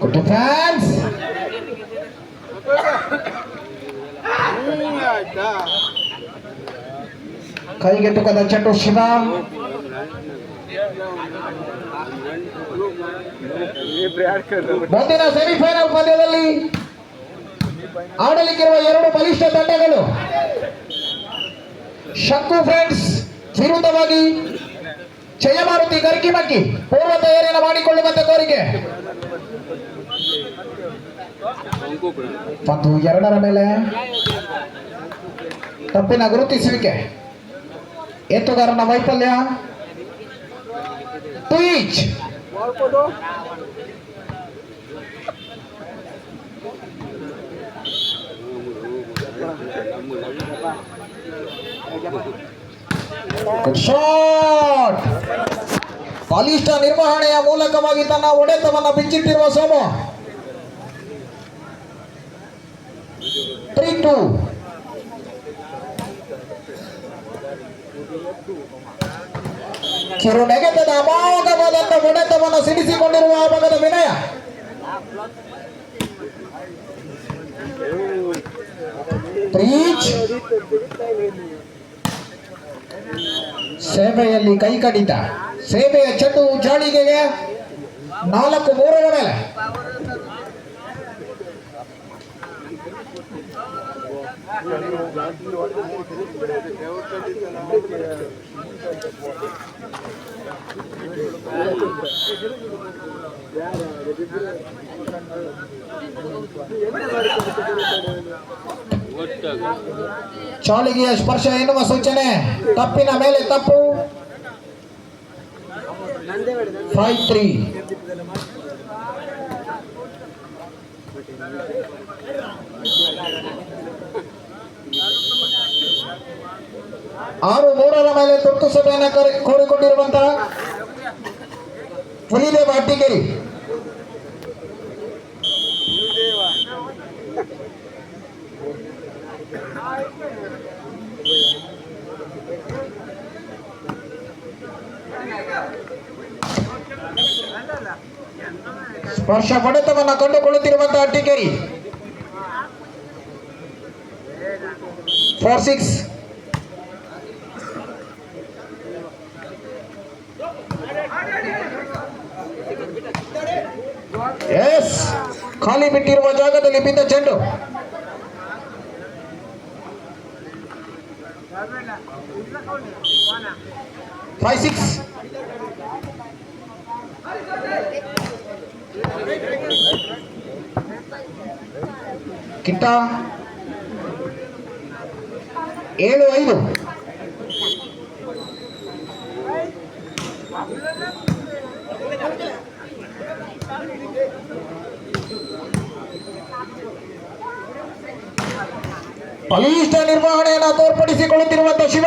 Good fans ಕೈಗೆಟುಕದ ಚಟು ಶಿವ. ಮುಂದಿನ ಸೆಮಿಫೈನಲ್ ಪಂದ್ಯದಲ್ಲಿ ಆಡಲಿಕ್ಕಿರುವ ಎರಡು ಬಲಿಷ್ಠ ತಂಡಗಳು. ಶಂಕು ಫ್ರೆಂಡ್ಸ್ ವಿರುದ್ಧವಾಗಿ ಜಯಮಾರುತಿ ಗರ್ಕಿಮಕ್ಕಿ ಪೂರ್ವ ತಯಾರಿಯನ್ನು ಮಾಡಿಕೊಳ್ಳುವಂತ ಕೋರಿಕೆ ಮತ್ತು ಎರಡರ ಮೇಲೆ ತಪ್ಪಿನ ಗುರುತಿಸುವಿಕೆ ಎತ್ತುಗಾರನ ವೈಫಲ್ಯ ಟು ಈಚ್ ಶಾಟ್ ಬಲಿಷ್ಠ ನಿರ್ವಹಣೆಯ ಮೂಲಕವಾಗಿ ತನ್ನ ಒಡೆತವನ್ನು ಬಿಚ್ಚಿಟ್ಟಿರುವ ಸೋಮು. ತ್ರೀ ಟು ಕಿರು ನೆಗೆತದ ಅಮೋಘವಾದಂತ ಒಡೆತವನ್ನು ಸಿಡಿಸಿಕೊಂಡಿರುವ ಆ ವಿನಯ. ಪ್ರೀಚ್ ಸೇವೆಯಲ್ಲಿ ಕೈ ಕಡಿತ ಸೇವೆಯ ಚೆಂಡು ಜಾಳಿಗೆಗೆ ನಾಲ್ಕು ಮೂರರ ಮೇಲೆ. ಚಾಳಿಗೆಯ ಸ್ಪರ್ಶ ಎನ್ನುವ ಸೂಚನೆ. ತಪ್ಪಿನ ಮೇಲೆ ತಪ್ಪು. ಫೈವ್ ತ್ರೀ ಆರು ಮೂರರ ಮೇಲೆ ತುರ್ತು ಸಭೆಯನ್ನು ಕರೆ- ಕೋರಿಕೊಂಡಿರುವಂತಹ ಹುಲಿದೇವ ಅಟ್ಟಿಗೇರಿ ಸ್ಪರ್ಶ ಹೊಡೆತವನ್ನ ಕಂಡುಕೊಳ್ಳುತ್ತಿರುವಂತಹ ಅಟ್ಟಿಗೇರಿ ಫೋರ್ ಸಿಕ್ಸ್ ಎಸ್ ಖಾಲಿ ಬಿಟ್ಟಿರುವ ಜಾಗದಲ್ಲಿ ಬಿದ್ದ ಚೆಂಡು. ಫೈವ್ ಸಿಕ್ಸ್ ಕಿಟ್ಟ ಏಳು ಐದು ಬಲಿಷ್ಠ ನಿರ್ವಹಣೆಯನ್ನು ತೋರ್ಪಡಿಸಿಕೊಳ್ಳುತ್ತಿರುವಂತ ಶಿವ.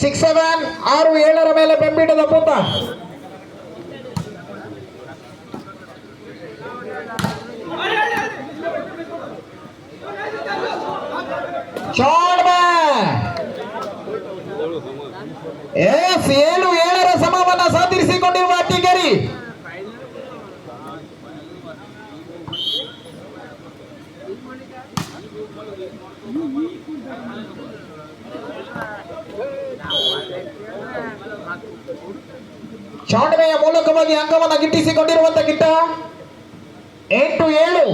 ಸಿಕ್ಸ್ ಸೆವೆನ್ ಆರು ಏಳರ ಮೇಲೆ ಬೆಂಬಿಡದ ಪೂತ. ಎಸ್ ಏಳು ಏಳರ ಸಮವನ್ನ ಸಾಧಿಸಿಕೊಂಡಿರುವ ಅಟ್ಟಿಗೇರಿ ಚಾಣ್ಮೆಯ ಮೂಲಕವಾಗಿ ಅಂಗವನ್ನು ಗಿಟ್ಟಿಸಿಕೊಂಡಿರುವಂತ ಗಿಟ್ಟ ಎಂಟು ಏಳು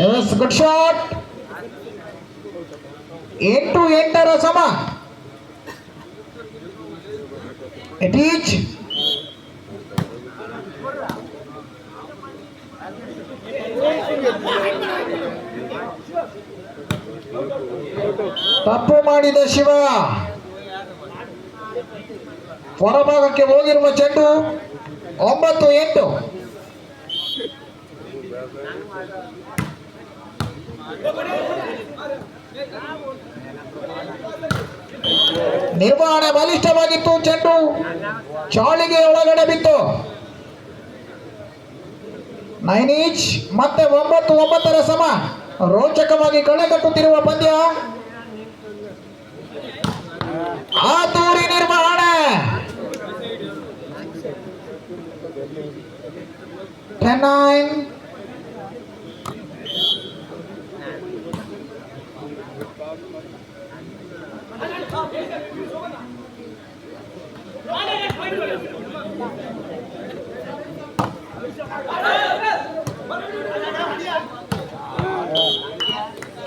ಎಸ್ ಗುಡ್ ಶಾಟ್ ಎಂಟು ಎಂಟರ ಸಮ ಟೀಚ್ ತಪ್ಪು ಮಾಡಿದ ಶಿವ. ಹೊರಭಾಗಕ್ಕೆ ಹೋಗಿರುವ ಚೆಂಡು ಒಂಬತ್ತು ಎಂಟು. ನಿರ್ವಹಣೆ ಬಲಿಷ್ಠವಾಗಿತ್ತು ಚೆಂಡು. ಚಾಳಿಗೆ ಒಳಗಡೆ ಬಿತ್ತು. ನೈನ್ ಮತ್ತೆ ಒಂಬತ್ತು, ಒಂಬತ್ತರ ಸಮ. ರೋಚಕವಾಗಿ ಕಳೆ ಕಟ್ಟುತ್ತಿರುವ ಪಂದ್ಯ. ಆತೂರಿ ನಿರ್ವಹಣೆ ten nine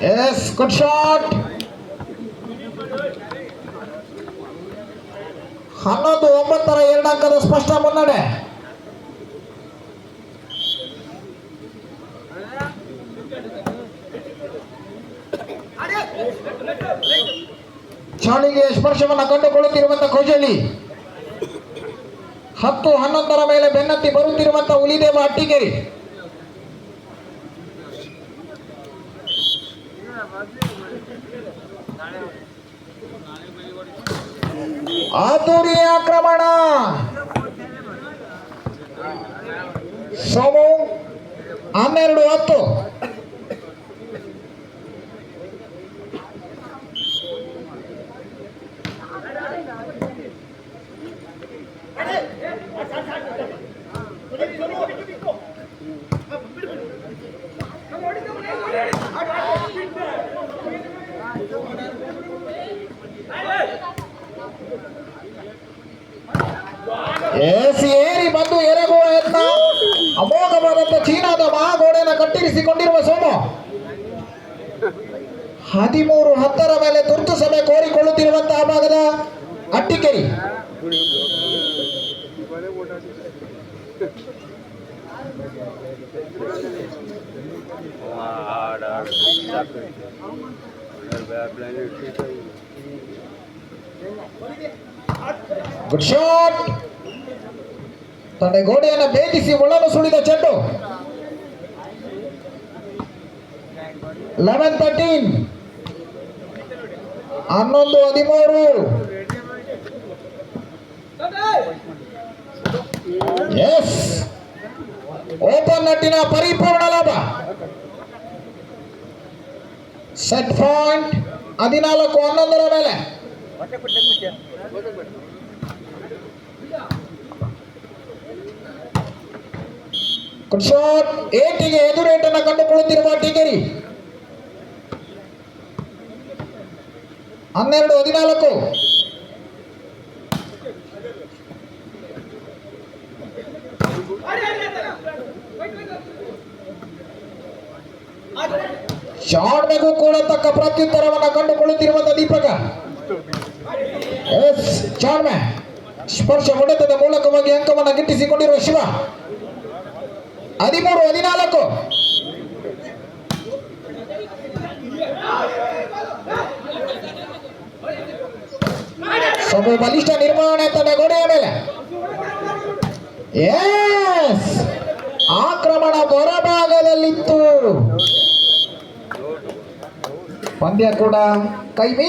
yes good shot ಹನ್ನೊಂದು, ಒಂಬತ್ತರ ಎರಡಂಕದ ಸ್ಪಷ್ಟ ಮುನ್ನಡೆ. ಚಾಳಿಗೆ ಸ್ಪರ್ಶವನ್ನು ಕಂಡುಕೊಳ್ಳುತ್ತಿರುವಂತಹ ಕೌಶಲಿ ಹತ್ತು, ಹನ್ನೊಂದರ ಮೇಲೆ ಬೆನ್ನತ್ತಿ ಬರುತ್ತಿರುವಂತಹ ಹುಲಿದೇವ ಅಟ್ಟಿಗೇರಿ. ಆತುರಿ ಆಕ್ರಮಣ. ಸೋಮು ಹನ್ನೆರಡು ಹತ್ತು. ಎಸ್ ಏರಿ ಬಂದು ಎರೆಗೋಳ ಯತ್ನ ಅಮೋಘವಾದಂತ ಚೀನಾದ ಮಹಾಗೋಡೆಯನ್ನು ಕಟ್ಟಿರಿಸಿಕೊಂಡಿರುವ ಸೋಮ. ಹದಿಮೂರು ಹತ್ತರ ಮೇಲೆ ತುರ್ತು ಸಭೆ ಕೋರಿಕೊಳ್ಳುತ್ತಿರುವಂತಹ ಭಾಗದ ಅಟ್ಟಿಕೆರಿ. ಗುಡ್ ಶಾಟ್ ತನ್ನ ಗೋಡೆಯನ್ನು ಭೇದಿಸಿ ಒಳಲು ಸುಳಿದ ಚೆಂಡು ಲೆವೆನ್ ತರ್ಟೀನ್ ಹನ್ನೊಂದು ಹದಿಮೂರು ಎಸ್ ಓಪನ್ ನಟ್ಟಿನ ಪರಿಪೂರ್ಣ ಲಾಭ ಸೆಟ್ ಪಾಯಿಂಟ್ ಹದಿನಾಲ್ಕು ಹನ್ನೊಂದರ ಮೇಲೆ ಶಾಟ್ ಏಟಿಗೆ ಎದುರೇಟನ್ನು ಕಂಡುಕೊಳ್ಳುತ್ತಿರುವ ಟಿಗರಿ. ಹನ್ನೆರಡು ಹದಿನಾಲ್ಕು. ಶಾಟ್ಮೆಗೂ ಕೂಡ ತಕ್ಕ ಪ್ರತ್ಯುತ್ತರವನ್ನು ಕಂಡುಕೊಳ್ಳುತ್ತಿರುವಂತಹ ದೀಪಕ. ಎಸ್ ಚಾರ್ಮೆ ಸ್ಪರ್ಶ ಹೊಡೆತದ ಮೂಲಕವಾಗಿ ಅಂಕವನ್ನು ಗಿಟ್ಟಿಸಿಕೊಂಡಿರುವ ಶಿವ. ಹದಿಮೂರು, ಹದಿನಾಲ್ಕು. ಸ್ವಲ್ಪ ಬಲಿಷ್ಠ ನಿರ್ಮಾಣ ತನ್ನ ಗೋಡೆಯ ಮೇಲೆ. ಎಸ್, ಆಕ್ರಮಣ ಹೊರಭಾಗದಲ್ಲಿತ್ತು. ಪಂದ್ಯ ಕೂಡ ಕೈ